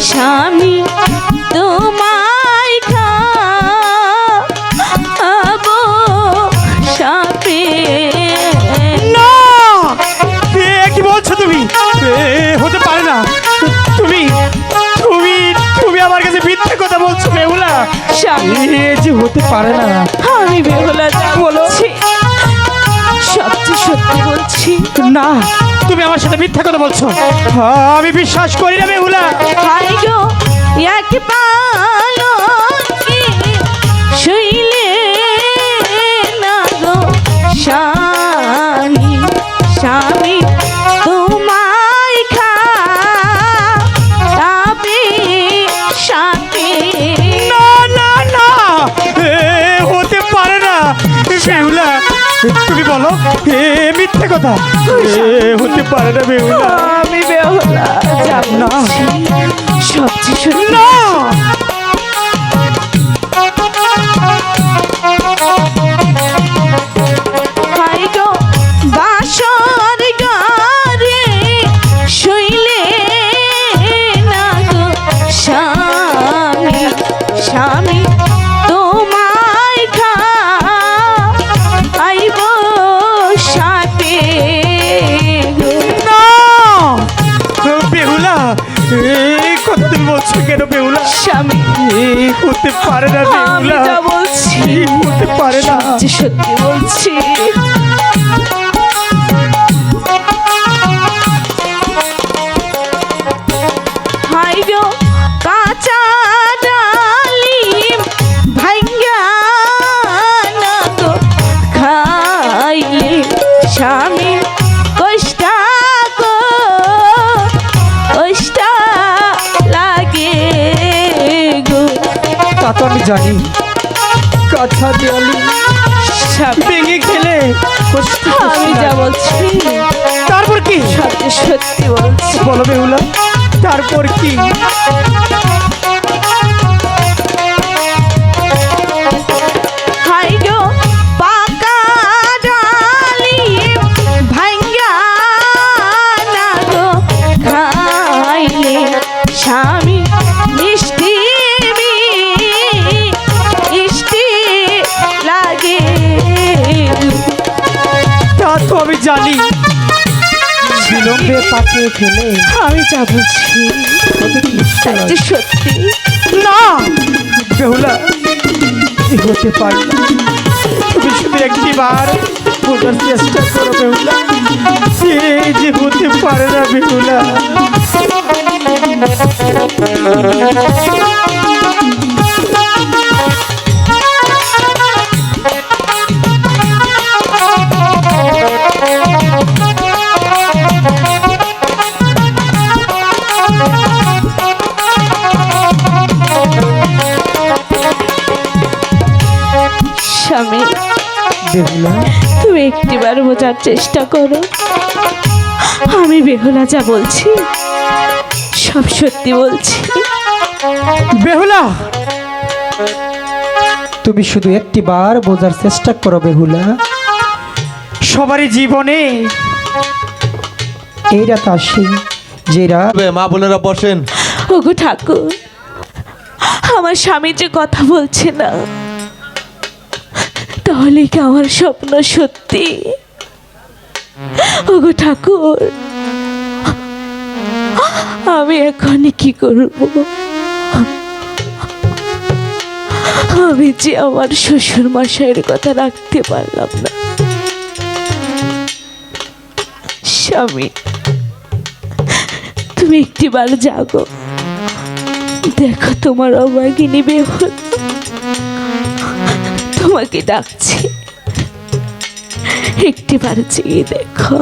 স্বামী তোমায় খাব সাপে। না! এ কি বলছো তুমি? এ হতে পারে না। তুমি তুমি তুমি আমার কাছে মিথ্যে কথা বলছো বেহুলা। স্বামী যে হতে পারে না। আমি বেহুলা যা বলছি সত্যি সত্যি বলছি। না তুমি আমার সাথে মিথ্যা কথা বলছো? আমি বিশ্বাস করি না বেহুলা তুমি বলো এ মিথ্যে কথা। এ হতে পারে না বেহুলা। আমি বেহুলা। যাব না। না সবচেয়ে সত্যি না। বেহুলা এই কথা তুমি বলছো কেন বেহুলা স্বামী হতে পারে না বেহুলা বলছি হতে পারে না। যে সত্যি বলছি। জানি কাঁচা দেয়ালি স্বামী ভেঙে খেলে আমি যা বলছি তারপর কি? সত্যি সত্যি বলছি। বলো বেহুলা তারপর কি? বিলম্বে পাকে ফেলে। আমি যা মিষ্টি সত্যি? না! বেহুলা এ হতে পারে না। তুমি শুধু একটি বার বোঝার চেষ্টা করো বেহুলা। সে যে হতে পারে না বেহুলা। বেহুলা তুমি একটিবার বোঝার চেষ্টা করো। আমি বেহুলা যা বলছি সব সত্যি বলছি। বেহুলা! তুমি শুধু একটি বার বোঝার চেষ্টা করো বেহুলা। সবারই জীবনে এই রাত আসে যে রাত মা বোনেরা বসেন। ওগো ঠাকুর আমার স্বামী যে কথা বলছে না তাহলে কি আমার স্বপ্ন সত্যি? ওগো ঠাকুর, আমি এখন কি করব? আমি যে আমার শ্বশুর মশাইয়ের কথা রাখতে পারলাম না। স্বামী, তুমি একটিবার জাগো। দেখো তোমার অবাগিনী বেহল তোমাকে ডাকছি। একটিবার চেয়ে দেখো।